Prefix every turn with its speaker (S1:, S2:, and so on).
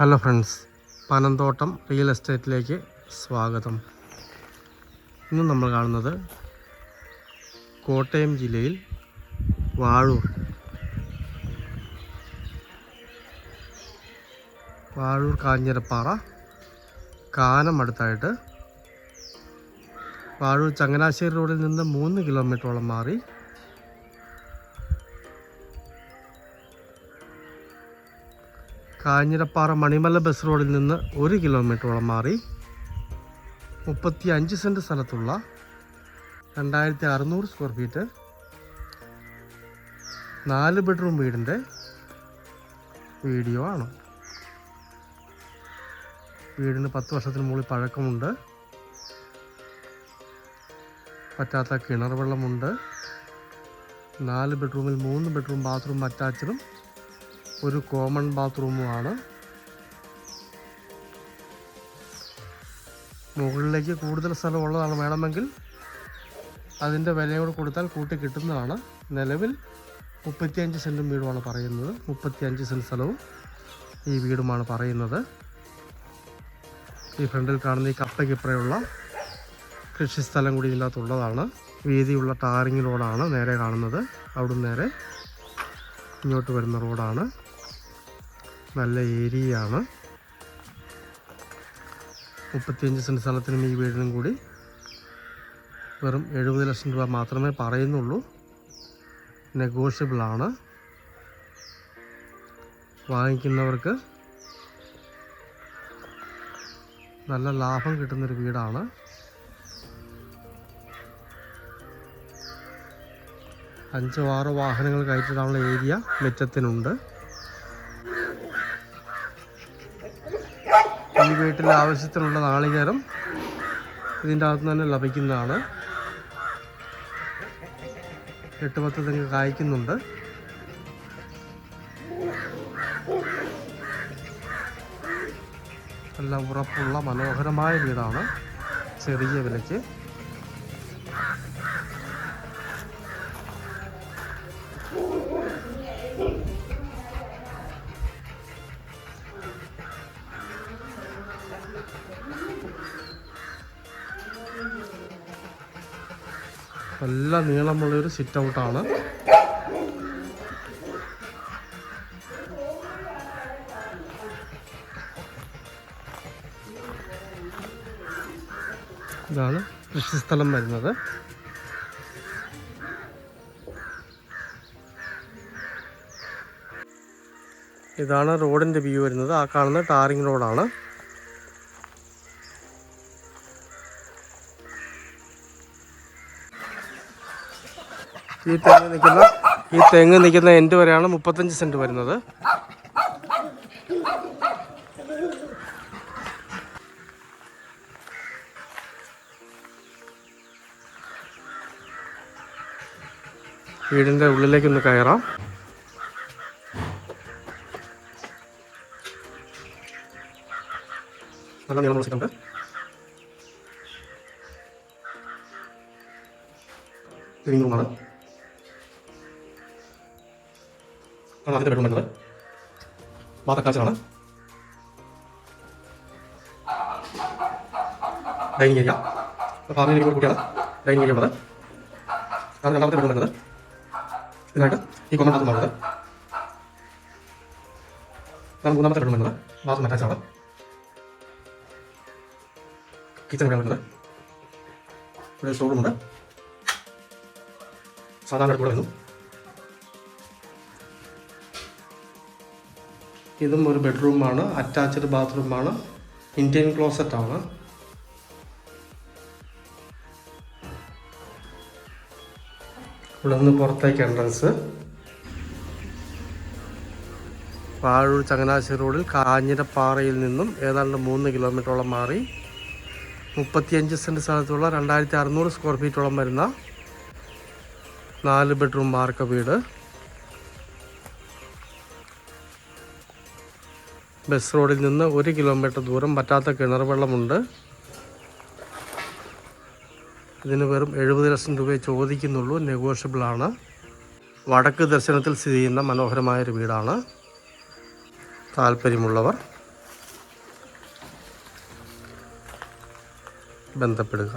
S1: Hello friends Panamthottam real എസ്റ്റേറ്റിലേക്ക് സ്വാഗതം. ഇന്ന് നമ്മൾ കാണുന്നത് കോട്ടയം ജില്ലയിൽ വാഴൂർ. വാഴൂർ കാഞ്ഞിരപ്പാറ കാനം അടുത്തായിട്ട്. വാഴൂർ ചങ്ങനാശ്ശേരി റോഡിൽ നിന്ന് മൂന്ന് കിലോമീറ്ററോളം മാറി കാഞ്ഞിരപ്പാറ മണിമല ബസ് റോഡിൽ നിന്ന് ഒരു കിലോമീറ്ററോളം മാറി മുപ്പത്തി അഞ്ച് സെന്റ് സ്ഥലത്തുള്ള രണ്ടായിരത്തി അറുന്നൂറ് സ്ക്വയർ ഫീറ്റ് നാല് ബെഡ്റൂം വീടിന്റെ വീഡിയോ ആണ്. വീടിന് പത്ത് വർഷത്തിന് മുകളിൽ പഴക്കമുണ്ട്. പറ്റാത്ത കിണർ വെള്ളമുണ്ട്. നാല് ബെഡ്റൂമിൽ മൂന്ന് ബെഡ്റൂം ബാത്റൂം അറ്റാച്ചഡും ഒരു കോമൺ ബാത്റൂമുമാണ് മുകളിലേക്ക് കൂടുതൽ സ്ഥലം ഉള്ളതാണ് വേണമെങ്കിൽ. അതിന്റെ വിലയോട് കൊടുത്താൽ കൂട്ടി കിട്ടുന്നതാണ്. നിലവിൽ മുപ്പത്തിയഞ്ച് സെന്റും വീടുമാണ് പറയുന്നത്. മുപ്പത്തിയഞ്ച് സെന്റ് സ്ഥലവും ഈ വീടുമാണ് പറയുന്നത്. ഈ ഫ്രണ്ടിൽ കാണുന്ന ഈ കപ്പയ്ക്കിപ്പറയുള്ള കൃഷിസ്ഥലം കൂടി ഇതിനകത്തുള്ളതാണ്. വീതിയുള്ള ടാറിങ് റോഡാണ് നേരെ കാണുന്നത്. അവിടുന്ന് നേരെ ഇങ്ങോട്ട് വരുന്ന റോഡാണ്. നല്ല ഏരിയയാണ്. മുപ്പത്തിയഞ്ച് സെന്റ് സ്ഥലത്തിനും ഈ വീടിനും കൂടി വെറും എഴുപത് ലക്ഷം രൂപ മാത്രമേ പറയുന്നുള്ളൂ. നെഗോഷ്യബിളാണ് വാങ്ങിക്കുന്നവർക്ക് നല്ല ലാഭം കിട്ടുന്നൊരു വീടാണ്. അഞ്ചോ ആറോ വാഹനങ്ങൾ കയറ്റിടാനുള്ള ഏരിയ മുറ്റത്തിനുണ്ട് വീട്ടിൽ ആവശ്യത്തിനുള്ള നാളികേരം ഇതിന്റെ അകത്ത് തന്നെ ലഭിക്കുന്നതാണ്. എട്ട് പത്ത് തെങ്ങ് കായ്ക്കുന്നുണ്ട്. നല്ല ഉറപ്പുള്ള മനോഹരമായ വീടാണ്. ചെറിയ വിലയ്ക്ക്. നല്ല നീളമുള്ളൊരു സിറ്റ് ഔട്ടാണ് ഇതാണ് കൃഷിസ്ഥലം വരുന്നത്. ഇതാണ് റോഡിന്റെ വ്യൂ വരുന്നത്. ആ കാണുന്ന ടാറിങ് റോഡാണ്. ഈ തെങ്ങ് നിൽക്കുന്ന ഈ തെങ്ങ് നിൽക്കുന്ന എൻഡ് വരെയാണ് മുപ്പത്തഞ്ച് സെന്റ് വരുന്നത്. വീടിന്റെ ഉള്ളിലേക്കൊന്ന് കയറാം. നല്ല നീളം വെച്ചിട്ടുണ്ട്. ലിവിംഗ് റൂമാണ് ആണ് ആദ്യത്തെ ബെഡ്റൂം വരുന്നത് വാതക്കാച്ചാണ് ഡൈനിങ് ഏരിയ. ഫാമിലി കൂടി കൂട്ടിയാണ്. ഡൈനിങ് ഏരിയ ഉള്ളത്. അതാണ് രണ്ടാമത്തെ ബെഡ്റൂം വരുന്നത് ഇതിനായിട്ട് ഈ കോമൺ ബാത്റൂം ഉള്ളത്. മൂന്നാമത്തെ ബെഡ്റൂം വരുന്നത് ബാത്റൂം ആണ്. കിച്ചൺ ഇവിടെ വരുന്നത് ഇവിടെ സ്റ്റോർ റൂമുണ്ട് സാധാരണ കൂടെ വരുന്നു. ഇതും ഒരു ബെഡ്റൂമാണ് അറ്റാച്ച്ഡ് ബാത്റൂമാണ് ഇന്ത്യൻ ക്ലോസറ്റ് ആണ്. ഇവിടെ നിന്ന് പുറത്തേക്ക് എൻട്രൻസ് വാഴൂർ ചങ്ങനാശ്ശേരി റോഡിൽ കാഞ്ഞിരപ്പാറയിൽ നിന്നും ഏതാണ്ട് മൂന്ന് കിലോമീറ്ററോളം മാറി മുപ്പത്തിയഞ്ച് സെന്റ് സ്ഥലത്തുള്ള രണ്ടായിരത്തി അറുന്നൂറ് സ്ക്വയർ ഫീറ്റോളം വരുന്ന നാല് ബെഡ്റൂം മാർക്ക വീട്. ബസ് റോഡിൽ നിന്ന് ഒരു കിലോമീറ്റർ ദൂരം പറ്റാത്ത കിണർ വെള്ളമുണ്ട്. ഇതിന് വെറും എഴുപത് ലക്ഷം രൂപയെ ചോദിക്കുന്നുള്ളൂ. നെഗോഷ്യബിളാണ്. വടക്ക് ദർശനത്തിൽ സ്ഥിതി ചെയ്യുന്ന മനോഹരമായൊരു വീടാണ്. താല്പര്യമുള്ളവർ ബന്ധപ്പെടുക.